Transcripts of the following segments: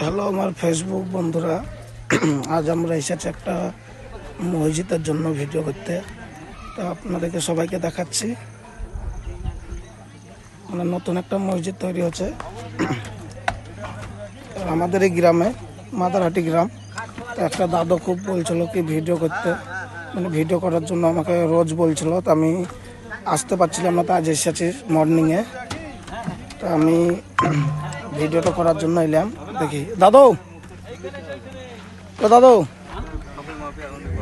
Hello আমার Facebook বন্ধুরা। আজ আমরা এসেছি একটা মসজিদের জন্য ভিডিও করতে। তো আপনাদেরকে সবাইকে দেখাচ্ছি। মানে নতুন একটা মসজিদ তৈরি হচ্ছে। আমাদের এই গ্রামে, মাদারহাটি গ্রাম, তো একটা দাদু খুব বলছিল কি ভিডিও করতে। মানে ভিডিও করার জন্য আমাকে রোজ বলছিল, তো আমি আসতে পারছিলাম না, তো আজ এসেছি মর্নিংয়ে তো আমি ভিডিওটা করার জন্য এলাম। দেখি। দাদু! ও দাদু!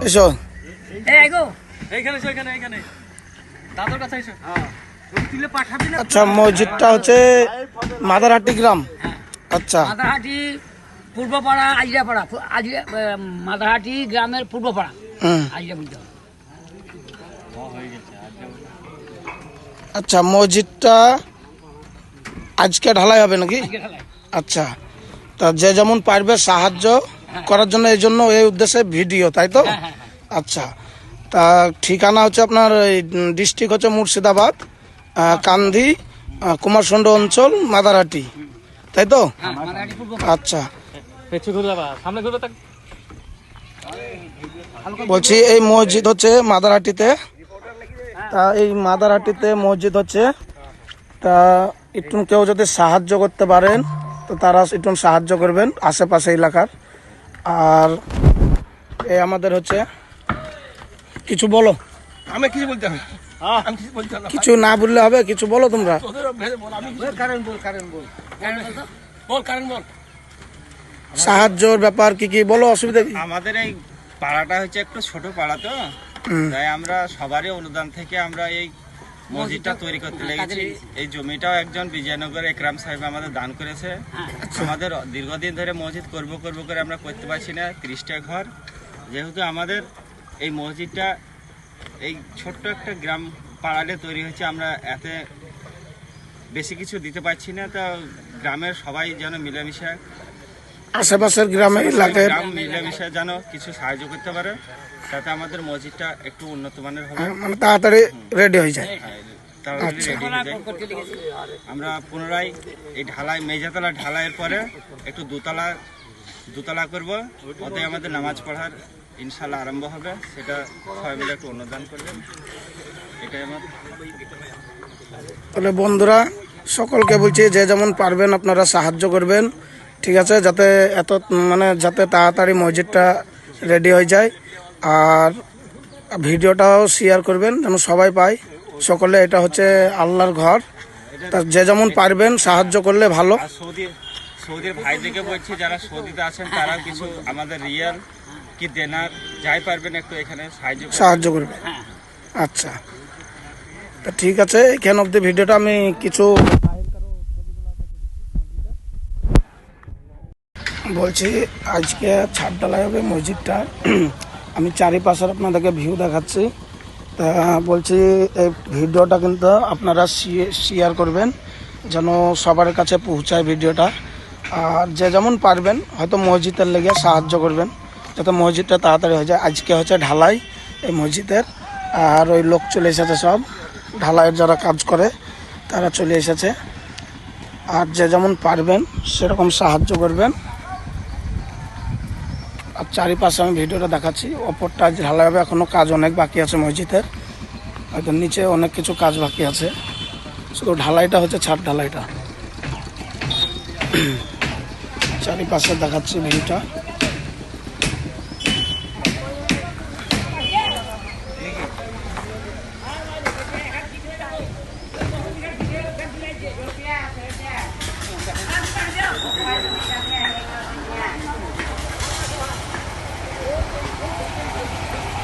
এসো। আচ্ছা মসজিদটা হচ্ছে মাদারহাটি গ্রাম। আচ্ছা। মাদারহাটি পূর্বপাড়া আজিরাপাড়া আজিরা মাদারহাটি গ্রামের পূর্বপাড়া। হুম। বুঝতে আচ্ছা মসজিদটা আজকে ঢালাই হবে নাকি? আচ্ছা। তা যে যেমন পারবে সাহায্য করার জন্য এই জন্য এই উদ্দেশ্যে ভিডিও তাই তো? হ্যাঁ, হ্যাঁ, আচ্ছা। তা ঠিকানা হচ্ছে আপনার ডিস্ট্রিক্ট হচ্ছে মুর্শিদাবাদ আহ, কুমারসন্ড অঞ্চল মাদারহাটি। তাই তো? হ্যাঁ মাদারহাটি পূর্ব আচ্ছা। বলছি এই মসজিদ হচ্ছে মাদারহাটিতে। তা এই মাদারহাটিতে মসজিদ হচ্ছে। তা একটু কেউ যদি সাহায্য করতে পারেন। তো তারা একটু সাহায্য করবেন আশেপাশে এলাকার। আর এই আমাদের হচ্ছে কিছু বলো। আমি কিছু বলতে হবে। কিছু হবে কিছু না বললে হবে কিছু বলো তোমরা। সাহায্যর ব্যাপার কি কি বলো অসুবিধা কি? আমাদের এই পাড়াটা হচ্ছে একটু ছোট পাড়া তো। তাই আমরা সবারই অনুদান থেকে আমরা এই মসজিদটা তৈরি করতে লেগেছি। এই জমিটাও একজন বিজয়নগর একরাম সাহেব আমাদের দান করেছে। আমাদের দীর্ঘদিন ধরে মসজিদ করব করব করে আমরা করতে পারছি না ত্রিশটা ঘর। যেহেতু আমাদের এই মসজিদটা এই ছোট্ট একটা গ্রাম পাড়ালে তৈরি হয়েছে আমরা এতে বেশি কিছু দিতে পারছি না। তো গ্রামের সবাই যেন মিলেমিশে আশেপাশের গ্রামে এলাকায় গ্রাম মিলেমিশে যেন কিছু সাহায্য করতে পারে। তাতে আমাদের মসজিদটা একটু উন্নত মানের হবে। মানে তাড়াতাড়ি রেডি হয়ে যায়। তাড়াতাড়ি ready হয়ে যায়। আমরা পুনরায় এই ঢালাই মেজাতলা ঢালাইয়ের পরে একটু দোতলা দোতলা করব। ওতে আমাদের নামাজ পড়ার ইনশাল্লাহ আরম্ভ হবে। সেটা সবাই মিলে একটু অনুদান করবেন। এটাই আমার। তাহলে বন্ধুরা সকলকে বলছি যে যেমন পারবেন আপনারা সাহায্য করবেন। ঠিক আছে যাতে এত মানে যাতে তাড়াতাড়ি মসজিদটা রেডি হয়ে যায়। আর ভিডিওটাও শেয়ার করবেন যেন সবাই পায়। সকলে এটা হচ্ছে আল্লাহর ঘর। তা যে যেমন পারবেন সাহায্য করলে ভালো। সৌদির ভাইদেরকে বলছি যারা সৌদিতে আছেন তারাও কিছু আমাদের রিয়াল কি দেনার যাই পারবেন একটু এখানে সাহায্য করবেন। সাহায্য করবে আচ্ছা। তা ঠিক আছে এখান অব্দি ভিডিওটা আমি কিছু বলছি আজকে ছাদ ঢালাই হবে মসজিদটা। আমি চারিপাশের আপনাদেরকে ভিউ দেখাচ্ছি। তা বলছি, এই ভিডিওটা কিন্তু আপনারা শেয়ার করবেন, যেন সবার কাছে পৌঁছায় ভিডিওটা। আর যে যেমন পারবেন, হয়তো মসজিদের লেগে সাহায্য করবেন, যাতে মসজিদটা তাড়াতাড়ি হয়ে যায়। আজকে হচ্ছে ঢালাই এই মসজিদের, আর ওই লোক চলে এসেছে সব। ঢালাইয়ের যারা কাজ করে, তারা চলে এসেছে। আর যে যেমন পারবেন, সেরকম সাহায্য করবেন। আর চারিপাশে আমি ভিডিওটা দেখাচ্ছি। ওপরটা আজ ঢালাই হবে, এখনও কাজ অনেক বাকি আছে মসজিদের। হয়তো নিচে অনেক কিছু কাজ বাকি আছে। শুধু ঢালাইটা হচ্ছে ছাদ ঢালাইটা। চারিপাশে দেখাচ্ছি ভিউটা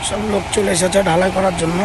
সব লোক চলে এসেছে ঢালাই করার জন্য।